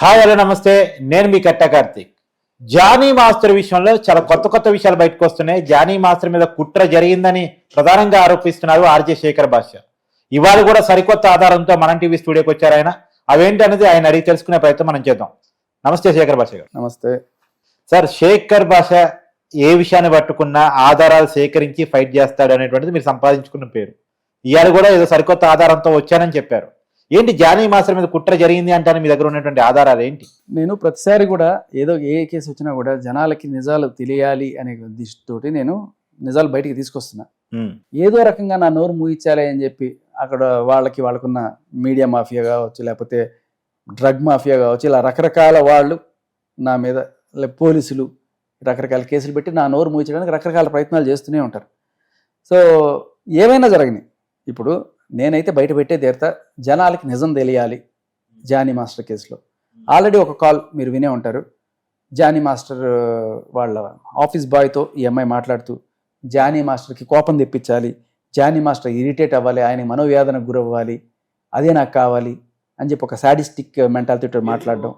Hi hello నమస్తే. నేను మీ కట్ట కార్తీక్. జానీ మాస్టర్ విషయంలో చాలా కొత్త కొత్త విషయాలు బయటకు వస్తున్నాయి. జానీ మాస్టర్ మీద కుట్ర జరిగిందని ప్రధానంగా ఆరోపిస్తున్నారు ఆర్జే శేఖర్ భాష ఇవాళ కూడా సరికొత్త ఆధారంతో మనం టీవీ స్టూడియోకి వచ్చారు ఆయన. అవేంటి అనేది ఆయన అడిగి తెలుసుకునే ప్రయత్నం మనం చేద్దాం. నమస్తే శేఖర్ భాష గారు. నమస్తే. సార్ శేఖర్ భాష ఏ విషయాన్ని పట్టుకున్నా ఆధారాలు సేకరించి ఫైట్ చేస్తాడు అనేటువంటిది మీరు సంపాదించుకున్న పేరు. ఇవాళ కూడా ఏదో సరికొత్త ఆధారంతో వచ్చానని చెప్పారు. ఏంటి జానీ మాస్టర్ మీద కుట్ర జరిగింది అంటాను మీ దగ్గర ఉన్నటువంటి ఆధారాలు ఏంటి? నేను ప్రతిసారి కూడా ఏదో ఏ కేసు వచ్చినా కూడా జనాలకి నిజాలు తెలియాలి అనే దృష్టితోటి నేను నిజాలు బయటికి తీసుకొస్తున్నా. ఏదో రకంగా నా నోరు మూయించాలి అని చెప్పి అక్కడ వాళ్ళకి వాళ్ళకున్న మీడియా మాఫియా కావచ్చు లేకపోతే డ్రగ్ మాఫియా కావచ్చు ఇలా రకరకాల వాళ్ళు నా మీద పోలీసులు రకరకాల కేసులు పెట్టి నా నోరు మూయించడానికి రకరకాల ప్రయత్నాలు చేస్తూనే ఉంటారు. సో ఏమైనా జరగని ఇప్పుడు నేనైతే బయట పెట్టే తీరుతా జనాలకి నిజం తెలియాలి జానీ మాస్టర్ కేసులో. ఆల్రెడీ ఒక కాల్ మీరు వినే ఉంటారు. జానీ మాస్టర్ వాళ్ళ ఆఫీస్ బాయ్తో ఈ అమ్మాయి మాట్లాడుతూ జానీ మాస్టర్కి కోపం తెప్పించాలి. జానీ మాస్టర్ ఇరిటేట్ అవ్వాలి ఆయన మనోవేదనకు గురవ్వాలి అదే నాకు కావాలి అని చెప్పి ఒక సాడిస్టిక్ మెంటాలిటీతో మాట్లాడడం.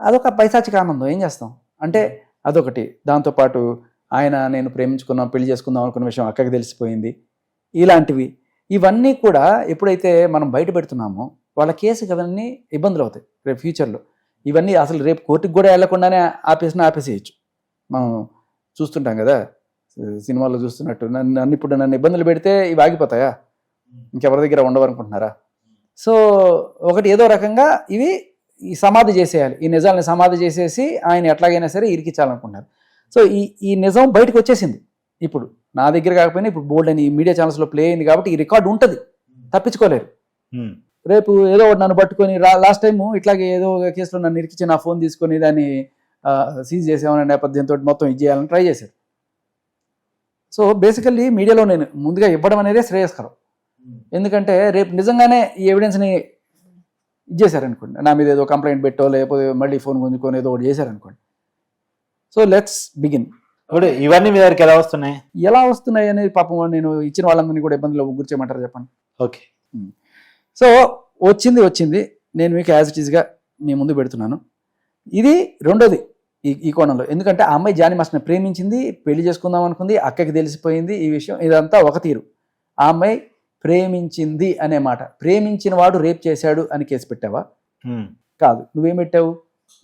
అదొక పైశాచిక ఆనందం. ఏం చేస్తాం? అంటే అదొకటి. దాంతోపాటు ఆయన నేను ప్రేమించుకున్నాం పెళ్ళి చేసుకుందాం అనుకున్న విషయం అక్కకి తెలిసిపోయింది. ఇలాంటివి ఇవన్నీ కూడా ఎప్పుడైతే మనం బయట పెడుతున్నామో వాళ్ళ కేసుకి అవన్నీ ఇబ్బందులు అవుతాయి. రేపు ఫ్యూచర్లో ఇవన్నీ అసలు రేపు కోర్టుకి కూడా వెళ్ళకుండానే ఆపేసినా ఆపేసేయచ్చు. మనం చూస్తుంటాం కదా సినిమాల్లో చూస్తున్నట్టు నన్ను నన్ను ఇప్పుడు నన్ను ఇబ్బందులు పెడితే ఇవి ఆగిపోతాయా? ఇంకెవరి దగ్గర ఉండవనుకుంటున్నారా? సో ఒకటి ఏదో రకంగా ఇవి ఈ సమాధి చేసేయాలి. ఈ నిజాలని సమాధి చేసేసి ఆయన ఎట్లాగైనా సరే ఇరికించాలనుకుంటున్నారు. సో ఈ ఈ నిజం బయటకు వచ్చేసింది ఇప్పుడు. నా దగ్గర కాకపోయినా ఇప్పుడు బోల్డ్ అని మీడియా ఛానల్స్లో ప్లే అయింది కాబట్టి ఈ రికార్డు ఉంటుంది. తప్పించుకోలేరు. రేపు ఏదో ఒకటి నన్ను పట్టుకొని లాస్ట్ టైం ఇట్లాగే ఏదో ఒక కేసులో నన్ను ఇరికించి నా ఫోన్ తీసుకొని దాన్ని సీజ్ చేసామనే నేపథ్యంతో మొత్తం ఇది చేయాలని ట్రై చేశారు. సో బేసికల్లీ మీడియాలో నేను ముందుగా ఇవ్వడం అనేది శ్రేయస్కరం. ఎందుకంటే రేపు నిజంగానే ఈ ఎవిడెన్స్ని ఇచ్చేసారనుకోండి నా మీద ఏదో కంప్లైంట్ పెట్టో లేకపోతే మళ్ళీ ఫోన్ గుంజుకొని ఏదో ఒకటి చేశారనుకోండి. సో లెట్స్ బిగిన్ ఇప్పుడు ఇవన్నీ మీ దగ్గరికి ఎలా వస్తున్నాయి? ఎలా వస్తున్నాయి అనేది పాపం నేను ఇచ్చిన వాళ్ళందరినీ కూడా ఇబ్బందులు గురి చేయమంటారు చెప్పండి. ఓకే. సో వచ్చింది వచ్చింది. నేను మీకు యాజ్ ఇట్ ఈస్గా మీ ముందు పెడుతున్నాను. ఇది రెండోది ఈ ఈ కోణంలో. ఎందుకంటే ఆ అమ్మాయి జాని మాస్టర్ని ప్రేమించింది పెళ్ళి చేసుకుందాం అనుకుంది అక్కకి తెలిసిపోయింది ఈ విషయం. ఇదంతా ఒక తీరు. ఆ అమ్మాయి ప్రేమించింది అనే మాట. ప్రేమించిన వాడు రేప్ చేశాడు అని కేసు పెట్టావా? కాదు. నువ్వేం పెట్టావు?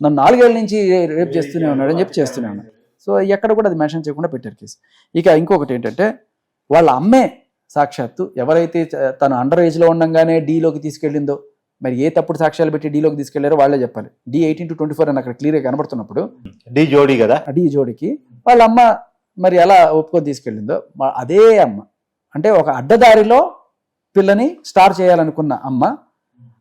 నన్ను నాలుగేళ్ళ నుంచి రేప్ చేస్తూనే ఉన్నాడు అని చెప్పి చేస్తూనే ఉన్నాడు. సో ఎక్కడ కూడా అది మెన్షన్ చేయకుండా పెట్టారు కేసు. ఇక ఇంకొకటి ఏంటంటే వాళ్ళ అమ్మే సాక్షాత్తు ఎవరైతే తను అండర్ ఏజ్లో ఉండగానే డీలోకి తీసుకెళ్ళిందో మరి ఏ తప్పుడు సాక్ష్యాలు పెట్టి డీలోకి తీసుకెళ్ళారో వాళ్ళే చెప్పాలి. D eighteen to twenty four అని అక్కడ క్లియర్గా కనబడుతున్నప్పుడు డి జోడీ కదా? డి జోడికి వాళ్ళ అమ్మ మరి ఎలా ఒప్పుకొని తీసుకెళ్ళిందో అదే అమ్మ అంటే ఒక అడ్డదారిలో పిల్లని స్టార్ చేయాలనుకున్న అమ్మ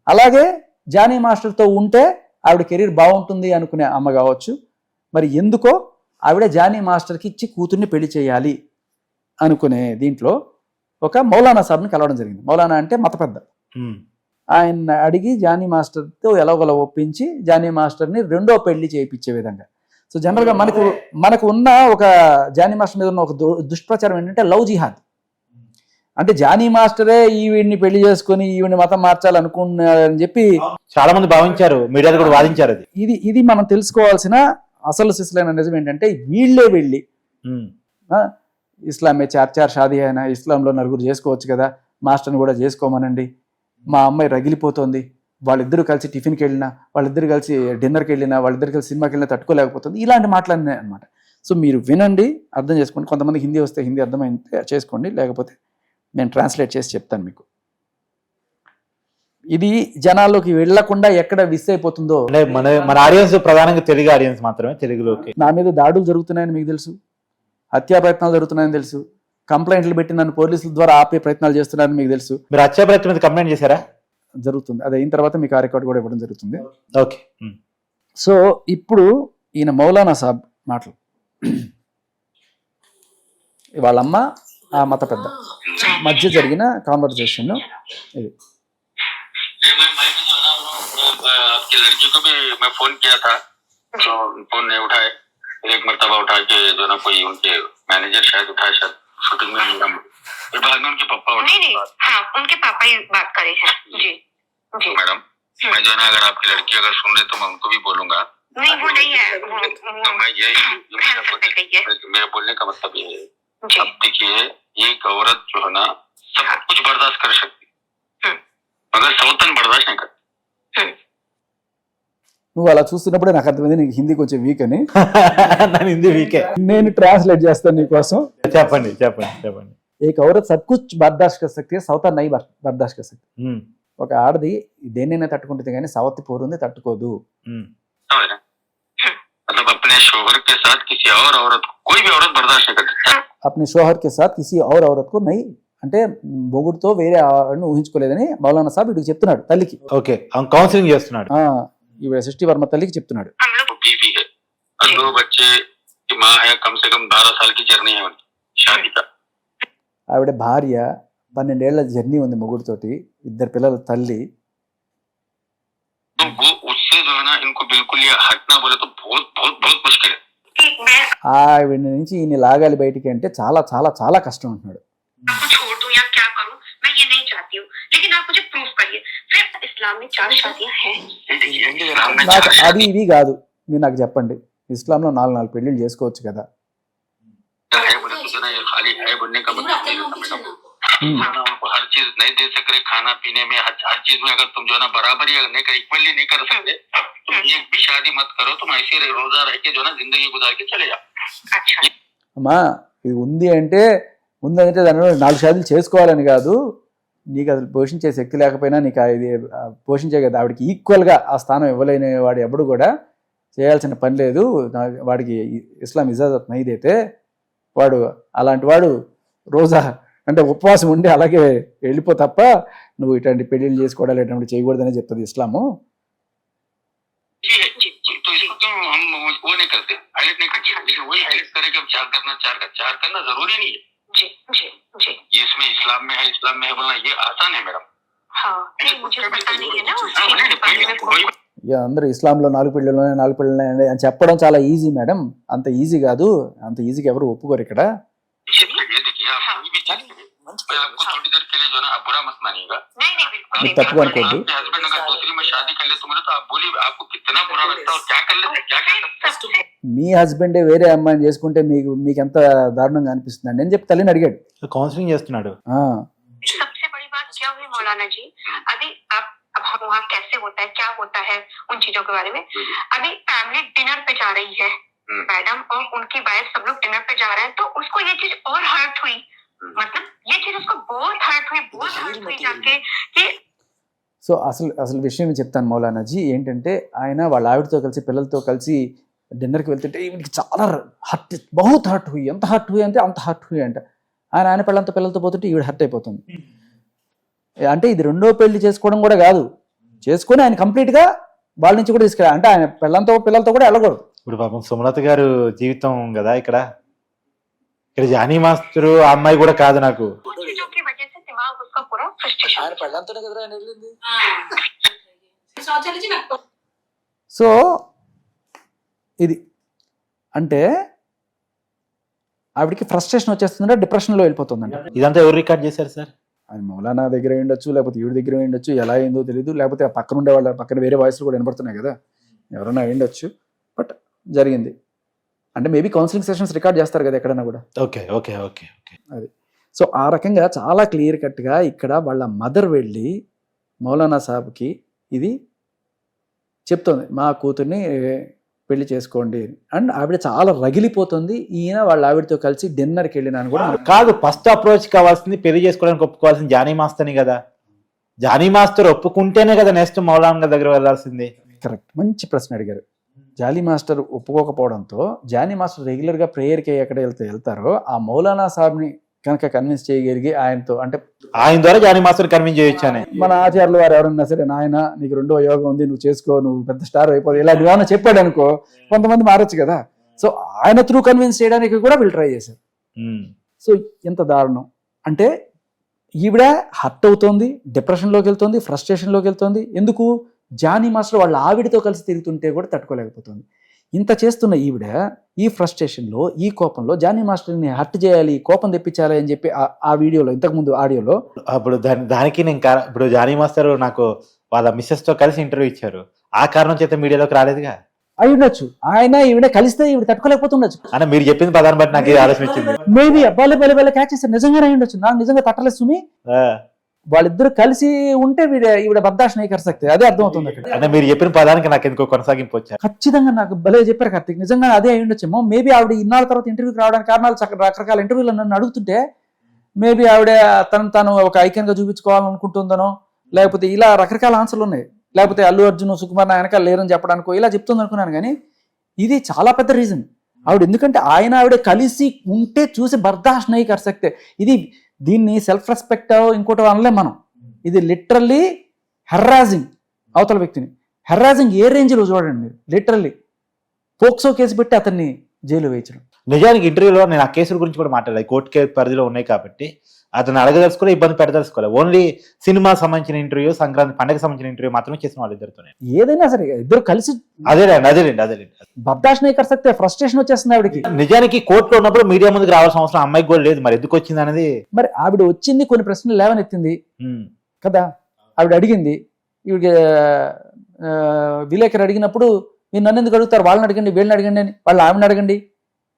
అలాగే జానీ మాస్టర్తో ఉంటే ఆవిడ కెరీర్ బాగుంటుంది అనుకునే అమ్మ కావచ్చు. మరి ఎందుకో ఆవిడ జానీ మాస్టర్కి ఇచ్చి కూతుర్ని పెళ్ళి చేయాలి అనుకునే దీంట్లో ఒక మౌలానా సాబ్ని కలవడం జరిగింది. మౌలానా అంటే మత పెద్ద. ఆయన అడిగి జానీ మాస్టర్తో ఎలాగోలా ఒప్పించి జానీ మాస్టర్ని రెండో పెళ్ళి చేయించే విధంగా. సో జనరల్గా మనకు మనకు ఉన్న ఒక జానీ మాస్టర్ మీద ఉన్న ఒక దు- దుష్ప్రచారం ఏంటంటే లవ్ జిహాద్. అంటే జానీ మాస్టరే ఈవిడ్ని పెళ్ళి చేసుకొని ఈవిడ్ని మతం మార్చాలనుకున్నారని చెప్పి చాలా మంది భావించారు మీడియాలో కూడా వాదించారు ఇది ఇది మనం తెలుసుకోవాల్సిన అసలు సిసలైన నిజం ఏంటంటే వీళ్ళే వెళ్ళి ఇస్లామే చార్ చార్ షాదీ అయినా ఇస్లాంలో నలుగురు చేసుకోవచ్చు కదా మాస్టర్ని కూడా చేసుకోమనండి. మా అమ్మాయి రగిలిపోతుంది వాళ్ళిద్దరూ కలిసి టిఫిన్కి వెళ్ళినా వాళ్ళిద్దరు కలిసి డిన్నర్కి వెళ్ళినా వాళ్ళిద్దరు కలిసి సినిమాకి వెళ్ళినా తట్టుకోలేకపోతుంది. ఇలాంటి మాటలన్నీ అనమాట సో మీరు వినండి అర్థం చేసుకోండి. కొంతమంది హిందీ వస్తే హిందీ అర్థమైతే చేసుకోండి. లేకపోతే నేను ట్రాన్స్లేట్ చేసి చెప్తాను మీకు. ఇది జనాల్లోకి వెళ్ళకుండా ఎక్కడ మిస్ అయిపోతుందో. అంటే మన మన ఆడియన్స్ ప్రధానంగా తెలుగు ఆడియన్స్ మాత్రమే తెలుగులోకి. నా మీద దాడులు జరుగుతున్నాయని మీకు తెలుసు. హత్యా ప్రయత్నాలు జరుగుతున్నాయని తెలుసు. కంప్లైంట్లు పెట్టి నన్ను పోలీసుల ద్వారా ఆపే ప్రయత్నాలు చేస్తున్నారని మీకు తెలుసు. మీరు హత్యా ప్రయత్నం మీద కంప్లైంట్ చేశారా? జరుగుతుంది. అది అయిన తర్వాత మీకు ఆ రికార్డు కూడా ఇవ్వడం జరుగుతుంది. ఓకే. సో ఇప్పుడు ఈయన మౌలానా సాబ్ మాటలు. వాళ్ళమ్మ ఆ మత పెద్ద. మధ్య జరిగిన కాన్వర్జేషన్ ఇది. आपकी लड़की को भी मैं फ़ोन किया था तो फ़ोन नहीं उठाए। फिर एक मरतबा उठा के जो ना कोई उनके मैनेजर शायद उठाए शायद शूटिंग में फिर बाद में उनके पापा नहीं नहीं। हाँ उनके पापा ही बात करे हैं। जी। जी। मैडम मैं जो है ना अगर आपकी लड़की अगर सुन रही तो मैं उनको भी बोलूँगा। नहीं वो नहीं है। तो मैं है मेरे बोलने का मतलब ये है। देखिए एक औरत जो है ना सब कुछ बर्दाश्त कर सकती। है हम्म। मगर सौतन बर्दाश्त नहीं करती। हम्म, నువ్వు అలా చూస్తున్నప్పుడే నాకు అర్థమైంది నీకు హిందీ కొంచెం వీక్ అని. హిందీ వీక్ నేను ట్రాన్స్లేట్ చేస్తాను నీకోసం చెప్పండి చెప్పండి చెప్పండి. ఏ కౌర సబ్ కుచ్ బర్దాష్ శక్తి సౌత నై బర్దాష్ శక్తి. ఒక ఆడది దేన్నైనా తట్టుకుంటుంది కానీ సౌత్ పోరుంది తట్టుకోదు. అప్ని షోహర్ కే సాత్ కిసి ఔర్ ఔరత్కు నై అంటే బొగుడుతో వేరే ఆడని ఊహించుకోలేదని మౌలానా సాబ్ ఇటు చెప్తున్నాడు తల్లికి. ఓకే కౌన్సిలింగ్ చేస్తున్నాడు. ఈవిడ సృష్టి వర్మ తల్లికి చెప్తున్నాడు. ఆవిడ భార్య పన్నెండేళ్ళ జర్నీ ఉంది ముగ్గురుతోటి ఇద్దరు పిల్లల తల్లి. ఆవిడ నుంచి ఈయన లాగాలి బయటికి అంటే చాలా చాలా చాలా కష్టం ఉంటున్నాడు నాకు चार అది ఇది కాదు మీరు నాకు చెప్పండి ఇస్లాంలో నాలుగు నాలుగు పెళ్లిళ్ళు చేసుకోవచ్చు కదా शादियां है बोले तो जो है ना ये खाली है बोलने का मतलब नहीं रहता मैडम हम्म। है ना, उनको हर चीज नहीं दे सक रहे खाना पीने में हर, हर चीज में अगर तुम जो है ना बराबरी अगर नहीं कर इक्वली नहीं कर सकते तुम एक भी शादी मत करो तुम ऐसे रह- रोजा रह के जो है ना जिंदगी गुजार के चले जाओ अच्छा అమ్మా ఇది ఉంది అంటే ఉందంటే దాని నాలుగు షాదీలు చేసుకోవాలని కాదు నీకు అసలు పోషించే శక్తి లేకపోయినా నీకు ఆ ఇది ఆ పోషించే కదా ఆవిడకి ఈక్వల్గా ఆ స్థానం ఇవ్వలేని వాడు ఎప్పుడు కూడా చేయాల్సిన పని లేదు నా- వాడికి ఇ- ఇస్లాం ఇజాజత్ నైదైతే వాడు అలాంటి వాడు రోజా అంటే ఉపవాసం ఉండి అలాగే వెళ్ళిపో తప్ప నువ్వు ఇట్లాంటి పెళ్లిళ్ళు చేసుకోవడాలు ఇటువంటి చేయకూడదని చెప్తుంది ఇస్లాము जी है जी, जी, तो इसको क्यों हम वो वो नहीं करते हाईलाइट नहीं करते लेकिन वही हाईलाइट करे कि हम चार करना चार का चार करना जरूरी नहीं है जी जी जी ये इसमें इस्लाम में है इस्लाम में है बोलना ये आसान है मैडम हाँ नहीं मुझे पता नहीं है ना उस हाँ, चीज के बारे में वही- वही- ఇక అందరూ ఇస్లాంలో నాలుగు పెళ్ళిళ్ళు ఉన్నాయి, నాలుగు పెళ్ళిళ్ళు ఉన్నాయి అని చెప్పడం చాలా ఈజీ మేడం అంత ఈజీ కాదు అంత ఈజీగా ఎవరు ఒప్పుకోరు ఇక్కడ ये ये देखिए आप कोई भी चीज के लिए मैं आपको थोड़ी देर के लिए जो है ना आप बुरा मत मानिएगा नहीं नहीं बिल्कुल नहीं तत्व बिल्कुल अनुकोंडी। नहीं। आपके हस्बैंड अगर दूसरी में शादी कर ले तो मेरे तो आप बोलिए आपको कितना बुरा लगता है और क्या कर लेते क्या क्या करते सबसे మీ హస్బెండే వేరే అమ్మాయిని చేసుకుంటే మీకు మీకు ఎంత దారుణంగా అనిపిస్తుంది అని చెప్పి తల్లిని అడిగాడు కౌన్సిలింగ్ చేస్తున్నాడు ఆ, सबसे बड़ी बात क्या हुई मौलाना जी अभी आप अब हम वहाँ कैसे होता है क्या होता है उन चीजों के बारे में अभी फैमिली डिनर पे जा रही है हम्म। मैडम और उनकी वाइफ सब लोग डिनर पे जा रहे हैं तो उसको ये चीज और हर्ट हुई हम्म। मतलब ये चीज उसको बहुत हर्ट हुई बहुत हर्ट हुई जाके कि సో అసలు అసలు విషయం చెప్తాను మౌలానాజీ ఏంటంటే ఆయన వాళ్ళ ఆవిడతో కలిసి పిల్లలతో కలిసి డిన్నర్కి వెళ్తుంటే ఈవిడికి చాలా హర్ట్ బహుత్ హర్ట్ హుయి ఎంత హర్ట్ హుయి అంటే అంత హర్ట్ హుయి అంట ఆయన ఆయన పిల్లలతో పిల్లలతో పోతుంటే ఈవిడ హర్ట్ అయిపోతుంది అంటే ఇది రెండో పెళ్లి చేసుకోవడం కూడా కాదు చేసుకొని ఆయన కంప్లీట్గా వాళ్ళ నుంచి కూడా తీసుకెళ్ళాలి అంటే ఆయన పిల్లలతో పిల్లలతో కూడా వెళ్ళకూడదు ఇప్పుడు పాపం సుమలత గారు జీవితం కదా ఇక్కడ ఇక్కడ జానీ మాస్టరు ఆ అమ్మాయి కూడా కాదు నాకు ఆయన పెళ్ళంతోనే ఆయన వెళ్ళింది? సో ఇది. అంటే ఆవిడకి ఫ్రస్ట్రేషన్ వచ్చేస్తుందంటే డిప్రెషన్లో వెళ్ళిపోతుందంట. ఇదంతా ఎవరు రికార్డ్ చేశారు సార్? అది మౌలానా దగ్గర ఉండొచ్చు లేకపోతే ఈవిడ దగ్గర ఉండొచ్చు ఎలా అయిందో తెలియదు లేకపోతే ఆ పక్కన ఉండే వాళ్ళ పక్కన వేరే వాయిస్లు కూడా వినపడుతున్నాయి కదా. ఎవరైనా ఉండొచ్చు బట్ జరిగింది. అంటే మేబీ కౌన్సిలింగ్ సెషన్స్ రికార్డ్ చేస్తారు కదా ఎక్కడైనా కూడా. Okay okay okay okay. అది. సో ఆ రకంగా చాలా క్లియర్ కట్గా ఇక్కడ వాళ్ళ మదర్ వెళ్ళి మౌలానా సాబ్కి ఇది చెప్తోంది మా కూతుర్ని పెళ్ళి చేసుకోండి. అండ్ ఆవిడ చాలా రగిలిపోతుంది. ఈయన వాళ్ళ ఆవిడతో కలిసి డిన్నర్కి వెళ్ళినాను కూడా కాదు ఫస్ట్ అప్రోచ్ కావాల్సింది పెళ్ళి చేసుకోవడానికి ఒప్పుకోవాల్సింది జానీ మాస్తర్ని కదా. జానీ మాస్టర్ ఒప్పుకుంటేనే కదా నెక్స్ట్ మౌలాన్ గారి దగ్గర వెళ్ళాల్సింది. కరెక్ట్. మంచి ప్రశ్న అడిగారు. జాలీ మాస్టర్ ఒప్పుకోకపోవడంతో జానీ మాస్టర్ రెగ్యులర్గా ప్రేయర్కి ఎక్కడ వెళ్తే వెళ్తారో ఆ మౌలానా సాబ్ని కనుక కన్విన్స్ చేయగలిగి ఆయనతో అంటే ఆయన ద్వారా జానీ మాస్టర్ కన్విన్స్ చేయొచ్చు అని మన ఆచార్యులు వారు ఎవరన్నా సరే నాయన నీకు రెండో యోగం ఉంది నువ్వు చేసుకో నువ్వు పెద్ద స్టార్ అయిపోదు ఇలా ఏమైనా చెప్పాడు అనుకో కొంతమంది మారచ్చు కదా. సో ఆయన త్రూ కన్విన్స్ చేయడానికి కూడా వీళ్ళు ట్రై చేశారు. సో ఎంత దారుణం. అంటే ఈవిడ హర్ట్ అవుతోంది డిప్రెషన్లోకి వెళ్తుంది ఫ్రస్ట్రేషన్లోకి వెళ్తుంది. ఎందుకు? జానీ మాస్టర్ వాళ్ళ ఆవిడతో కలిసి తిరుగుతుంటే కూడా తట్టుకోలేకపోతుంది. ఇంత చేస్తున్న ఈవిడ ఈ ఫ్రస్ట్రేషన్లో ఈ కోపంలో జానీ మాస్టర్ని హర్ట్ చేయాలి కోపం తెప్పించాలి అని చెప్పి ఆ- వీడియోలో ఇంతకుముందు ఆడియోలో అప్పుడు దాని దానికి నేను ఇప్పుడు జానీ మాస్టర్ నాకు వాళ్ళ మిస్సెస్తో కలిసి ఇంటర్వ్యూ ఇచ్చారు. ఆ కారణం చేత మీడియాలోకి రాలేదుగా? అయి ఉండొచ్చు. ఆయన ఈవిడ కలిస్తే ఈవిడ తట్టుకోలేకపోతుండొచ్చు అన్న మీరు చెప్పింది పదాన్ని బట్టి నాకు ఆలోచన వచ్చింది. మేబీ అబ్బాయిలు బలి బలి క్యాచ్ చేస్తారు నిజంగానే అయి ఉండొచ్చు. నాకు నిజంగా తట్టలేదు సుమి. వాళ్ళిద్దరు కలిసి ఉంటే వీడ ఈవిడ బర్దాష్ నైకర్సక్తే అదే అర్థమవుతుంది అక్కడ అంటే మీరు చెప్పిన పదానికి నాకు ఎందుకో కొనసాగింపు వచ్చారు. ఖచ్చితంగా నాకు భలే చెప్పారు కార్తీక్. నిజంగా అదే అయి ఉండొచ్చేమో. మేబీ ఆవిడ ఇన్నాళ్ళ తర్వాత ఇంటర్వ్యూకి రావడానికి కారణాలు రకరకాల ఇంటర్వ్యూలు నన్ను అడుగుతుంటే మేబీ ఆవిడ తను తాను ఒక ఐక్యంగా చూపించుకోవాలనుకుంటుందనో లేకపోతే ఇలా రకరకాల ఆన్సర్లు ఉన్నాయి. లేకపోతే అల్లు అర్జున్ సుకుమార్ నా వెనకాల లేరని చెప్పడానికో ఇలా చెప్తుంది అనుకున్నాను కానీ ఇది చాలా పెద్ద రీజన్. ఆవిడ ఎందుకంటే ఆయన ఆవిడ కలిసి ఉంటే చూసి బర్దాష్ నై కర్సక్తే ఇది దీన్ని సెల్ఫ్ రెస్పెక్ట్ ఇంకోటి అనలే మనం. ఇది లిటరల్లీ హెర్రాజింగ్ అవతల వ్యక్తిని. హెర్రాజింగ్ ఏ రేంజ్లో చూడండి మీరు. లిటరల్లీ పోక్సో కేసు పెట్టి అతన్ని జైలు వేయించడం నిజానికి ఇంటర్వ్యూలో నేను ఆ కేసుల గురించి కూడా మాట్లాడాలి కోర్టు కేసు పరిధిలో ఉన్నాయి కాబట్టి అతను అడగదలుచుకోలే ఇబ్బంది పెట్టదలుచుకోలేదు ఓన్లీ సినిమా సంబంధించిన ఇంటర్వ్యూ సంక్రాంతి పండగ సంబంధించిన ఇంటర్వ్యూ మాత్రమే చేసిన వాళ్ళు ఇద్దరితోనే. ఏదైనా సరే ఇద్దరు కలిసి అదేలేండి అదేలేండి అదేలేండి బర్దాష్ నై కర్సక్తే ఫ్రస్ట్రేషన్ వచ్చేస్తుంది ఆవిడకి. నిజానికి కోర్టులో ఉన్నప్పుడు మీడియా ముందుకు రావాల్సిన అవసరం అమ్మాయికి కూడా లేదు. మరి ఎందుకు వచ్చింది అనేది మరి ఆవిడ వచ్చింది కొన్ని ప్రశ్నలు లేవనెత్తింది. కదా? ఆవిడ అడిగింది. ఈవిడ విలేకరు అడిగినప్పుడు మీరు నన్ను ఎందుకు అడుగుతారు? వాళ్ళని అడగండి వీళ్ళని అడగండి అని. వాళ్ళు ఆమెను అడగండి.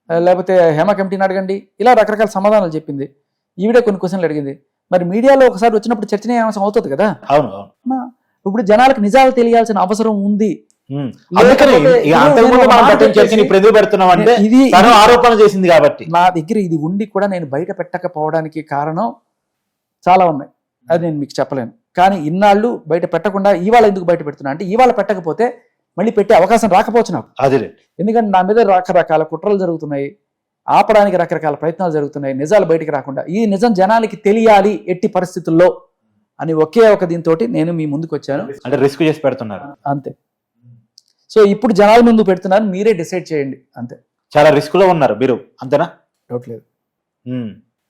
లేకపోతే హేమ కమిటీని అడగండి. ఇలా రకరకాల సమాధానాలు చెప్పింది. ఈవిడే కొన్ని క్వశ్చన్లు అడిగింది. మరి మీడియాలో ఒకసారి వచ్చినప్పుడు చర్చనీయాంశం అవుతుంది కదా? అవును ఇప్పుడు జనాలకు నిజాలు తెలియాల్సిన అవసరం ఉంది. ఇది ఆరోపణ చేసింది కాబట్టి. నా దగ్గర ఇది ఉండి కూడా నేను బయట పెట్టకపోవడానికి కారణం చాలా ఉన్నాయి. అది నేను మీకు చెప్పలేను. కానీ ఇన్నాళ్ళు బయట పెట్టకుండా ఇవాళ ఎందుకు బయట పెడుతున్నా? అంటే ఇవాళ పెట్టకపోతే మళ్ళీ పెట్టే అవకాశం రాకపోవచ్చు నాకు. అదేలే ఎందుకంటే నా మీద రకరకాల కుట్రలు జరుగుతున్నాయి. ఆపడానికి రకరకాల ప్రయత్నాలు జరుగుతున్నాయి. నిజాలు బయటికి రాకుండా ఈ నిజం జనాలకి తెలియాలి ఎట్టి పరిస్థితుల్లో అని ఒకే ఒక దీంతో నేను మీ ముందుకు వచ్చాను. అంటే రిస్క్ చేసి పెడుతున్నారు. అంతే. సో ఇప్పుడు జనాల ముందు పెడుతున్నాను మీరే డిసైడ్ చేయండి. అంతే. చాలా రిస్క్లో ఉన్నారు మీరు. అంతేనా? డౌట్ లేదు.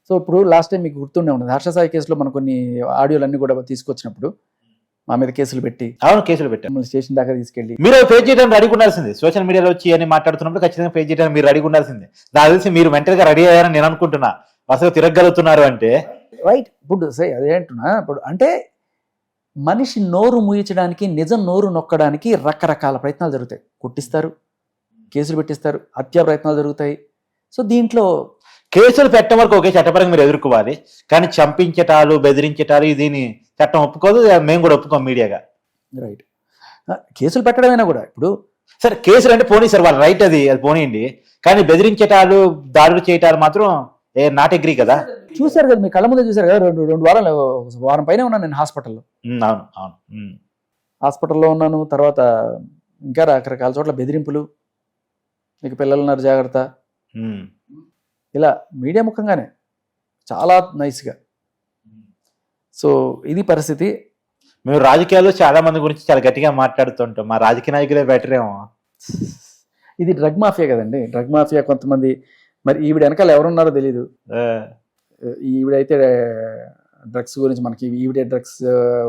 సో ఇప్పుడు లాస్ట్ టైం మీకు గుర్తుండే ఉన్నది హర్షసాయి కేసులో మనం కొన్ని ఆడియోలు అన్ని కూడా తీసుకొచ్చినప్పుడు మా మీద కేసులు పెట్టి అవును కేసులు పెట్టారు. మమ్మల్ని స్టేషన్ దాకా తీసుకెళ్ళి మీరు ఫేస్ చేయడానికి రెడీ ఉండాల్సింది. సోషల్ మీడియాలో వచ్చి అని మాట్లాడుతున్నప్పుడు ఖచ్చితంగా ఫేస్ చేయడానికి మీరు రెడీ ఉండాల్సిందే. నాకు తెలిసి మీరు మెంటల్గా రెడీ అయ్యారని నేను అనుకుంటున్నా. అసలు తిరగలుగుతున్నారు అంటే? రైట్ ఇప్పుడు సే అదే అంటున్నా ఇప్పుడు అంటే మనిషి నోరు మూయించడానికి నిజం నోరు నొక్కడానికి రకరకాల ప్రయత్నాలు జరుగుతాయి. కొట్టిస్తారు కేసులు పెట్టిస్తారు హత్యా ప్రయత్నాలు జరుగుతాయి. సో దీంట్లో కేసులు పెట్టడం వరకు ఒకే చట్టపరంగా మీరు ఎదుర్కోవాలి. కానీ చంపించటాలు బెదిరించటాలు దీని చట్టం ఒప్పుకోదు మేము కూడా ఒప్పుకోం మీడియాగా. రైట్ కేసులు పెట్టడమైనా కూడా ఇప్పుడు సరే కేసులు అంటే పోనీ సార్ వాళ్ళ రైట్ అది అది పోనీయండి. కానీ బెదిరించటాలు దాడులు చేయటాలు మాత్రం ఏ నాట్ అగ్రీ కదా? చూశారు కదా మీ కళ్ళ ముందే చూశారు కదా రెండు రెండు వారాలు వారం పైన ఉన్నాను నేను హాస్పిటల్లో. అవును అవును హాస్పిటల్లో ఉన్నాను తర్వాత ఇంకా రకరకాల చోట్ల బెదిరింపులు. మీకు పిల్లలు ఉన్నారు జాగ్రత్త. ఇలా మీడియా ముఖంగానే చాలా నైస్గా. సో ఇది పరిస్థితి. మేము రాజకీయాల్లో చాలా మంది గురించి చాలా గట్టిగా మాట్లాడుతుంటాం. మా రాజకీయ నాయకులే బెటర్ ఏమో. ఇది డ్రగ్ మాఫియా కదండి. డ్రగ్ మాఫియా కొంతమంది మరి ఈవిడ వెనకాల ఎవరున్నారో తెలియదు ఈవిడైతే డ్రగ్స్ గురించి మనకి ఈవిడే డ్రగ్స్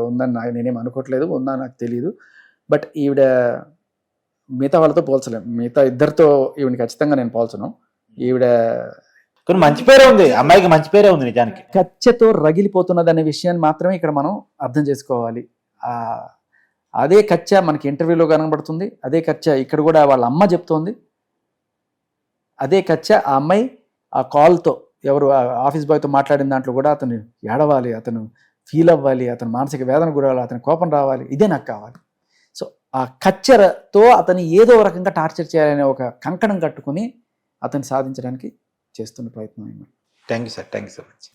ఉందని నాకు నేనేం అనుకోవట్లేదు. ఉందా నాకు తెలియదు బట్ ఈవిడ మిగతా వాళ్ళతో పోల్చలేం. మిగతా ఇద్దరితో ఈవిడ ఖచ్చితంగా నేను పోల్చను. ఈవిడ కానీ మంచి పేరే ఉంది. అమ్మాయికి మంచి పేరే ఉంది నిజానికి. కచ్చతో రగిలిపోతున్నది అనే విషయాన్ని మాత్రమే ఇక్కడ మనం అర్థం చేసుకోవాలి. అదే కచ్చ మనకి ఇంటర్వ్యూలో కనబడుతుంది. అదే కచ్చ ఇక్కడ కూడా వాళ్ళ అమ్మ చెప్తోంది. అదే కచ్చ ఆ అమ్మాయి ఆ కాల్తో ఎవరు ఆ ఆఫీస్ బాయ్తో మాట్లాడిన దాంట్లో కూడా అతను ఏడవాలి అతను ఫీల్ అవ్వాలి అతను మానసిక వేదన గురవాలి అతని కోపం రావాలి. ఇదే నాకు కావాలి. సో ఆ కచ్చరతో అతని ఏదో రకంగా టార్చర్ చేయాలనే ఒక కంకణం కట్టుకొని అతను సాధించడానికి చేస్తున్న ప్రయత్నం అన్నమాట thank you sir thank you so much